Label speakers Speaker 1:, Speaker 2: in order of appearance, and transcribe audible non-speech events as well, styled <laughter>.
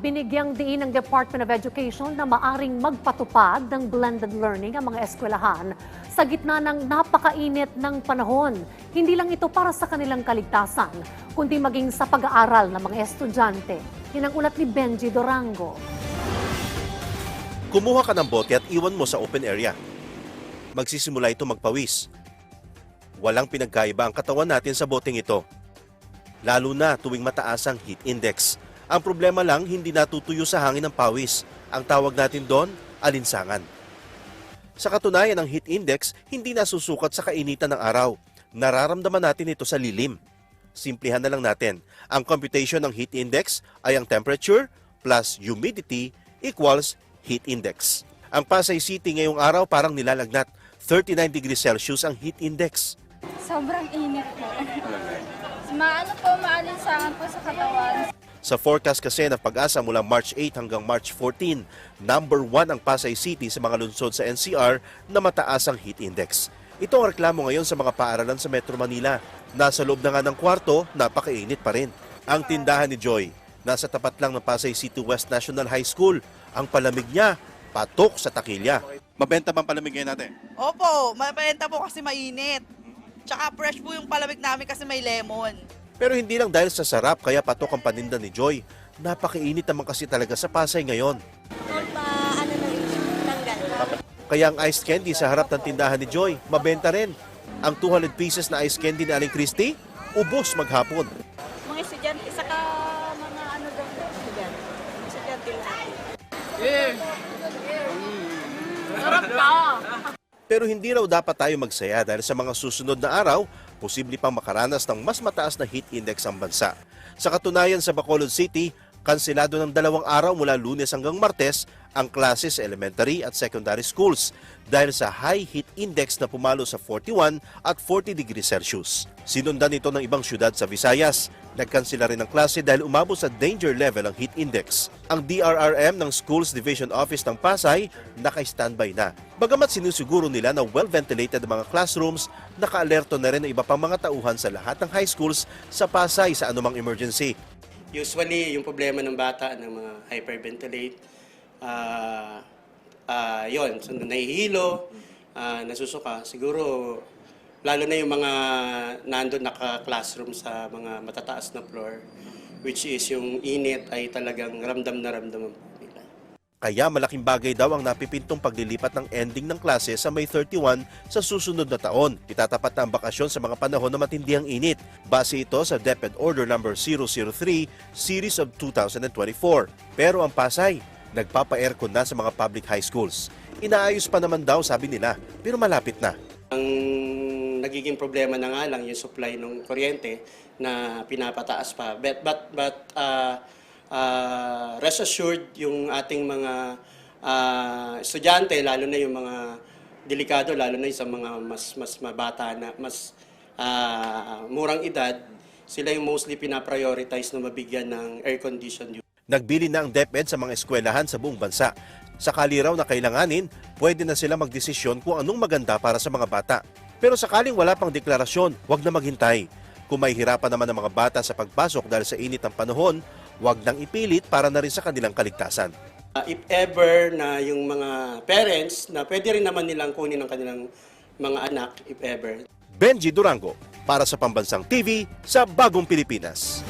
Speaker 1: Binigyang diin ng Department of Education na maaring magpatupad ng blended learning ang mga eskwelahan sa gitna ng napakainit ng panahon. Hindi lang ito para sa kanilang kaligtasan, kundi maging sa pag-aaral ng mga estudyante. Yan ang ulat ni Benji Dorango.
Speaker 2: Kumuha ka ng bote at iwan mo sa open area. Magsisimula ito magpawis. Walang pinagkaiba ang katawan natin sa boteng ito. Lalo na tuwing mataas ang heat index. Ang problema lang, hindi natutuyo sa hangin ng pawis. Ang tawag natin doon, alinsangan. Sa katunayan, ang heat index hindi nasusukat sa kainitan ng araw. Nararamdaman natin ito sa lilim. Simplihan na lang natin. Ang computation ng heat index ay ang temperature plus humidity equals heat index. Ang Pasay City ngayong araw parang nilalagnat. 39 degrees Celsius ang heat index.
Speaker 3: Sobrang init po. <laughs> Maano po, maalinsangan po sa katawan.
Speaker 2: Sa forecast kasi ng pag-asa mula March 8 hanggang March 14, number 1 ang Pasay City sa mga lungsod sa NCR na mataas ang heat index. Ito ang reklamo ngayon sa mga paaralan sa Metro Manila. Nasa loob na nga ng kwarto, napakainit pa rin. Ang tindahan ni Joy, nasa tapat lang ng Pasay City West National High School. Ang palamig niya, patok sa takilya. Mabenta bang palamig ngayon natin?
Speaker 4: Opo, mabenta po kasi mainit. Tsaka fresh po yung palamig namin kasi may lemon.
Speaker 2: Pero hindi lang dahil sa sarap kaya patok ang paninda ni Joy. Napakainit naman kasi talaga sa Pasay ngayon.
Speaker 5: pa ano na rin, tanggal.
Speaker 2: Kaya ang ice candy sa harap ng tindahan ni Joy, mabenta rin. Ang 200 pieces na ice candy ni Aling Christie, ubos maghapon.
Speaker 5: Mga estudyante, saka mga ano daw na estudyante. Estudyante lahat.
Speaker 2: Pero hindi raw dapat tayo magsaya dahil sa mga susunod na araw, posible pang makaranas ng mas mataas na heat index ang bansa. Sa katunayan sa Bacolod City, kanselado ng dalawang araw mula lunes hanggang martes ang klase sa elementary at secondary schools dahil sa high heat index na pumalo sa 41 at 40 degrees Celsius. Sinundan ito ng ibang syudad sa Visayas. Nagkansela rin ang klase dahil umabot sa danger level ang heat index. Ang DRRM ng Schools Division Office ng Pasay naka-standby na. Bagamat sinusiguro nila na well-ventilated ang mga classrooms, naka-alerto na rin ang iba pang mga tauhan sa lahat ng high schools sa Pasay sa anumang emergency.
Speaker 6: Usually, yung problema ng bata ng mga hyperventilate, ah ah yon, so, nahihilo, ah, nasusuka, siguro lalo na yung mga nandun naka-classroom sa mga matataas na floor, which is yung init ay talagang ramdam na ramdam nila.
Speaker 2: Kaya malaking bagay daw ang napipintong paglilipat ng ending ng klase sa May 31 sa susunod na taon. Itatapat na ang bakasyon sa mga panahon na matindi ang init. Base ito sa DepEd Order No. 003 Series of 2024. Pero ang Pasay, nagpapa-aircon na sa mga public high schools. Inaayos pa naman daw sabi nila, pero malapit na.
Speaker 6: Ang nagiging problema na nga lang yung supply ng kuryente na pinapataas pa. But, but, but uh, uh, rest assured, yung ating mga uh, estudyante, lalo na yung mga delikado, lalo na yung sa mga mas, mas mabata na, mas uh, murang edad, sila yung mostly pinaprioritize na mabigyan ng air-conditioned
Speaker 2: Nagbili na ang DepEd sa mga eskwelahan sa buong bansa. Sakali raw na kailanganin, pwede na sila magdesisyon kung anong maganda para sa mga bata. Pero sakaling wala pang deklarasyon, huwag na maghintay. Kung may hirapan naman ang mga bata sa pagpasok dahil sa init ng panahon, huwag nang ipilit para na rin sa kanilang kaligtasan.
Speaker 6: Uh, if ever na yung mga parents na pwede rin naman nilang kunin ang kanilang mga anak, if ever,
Speaker 2: Benji Durango, para sa Pambansang TV sa Bagong Pilipinas.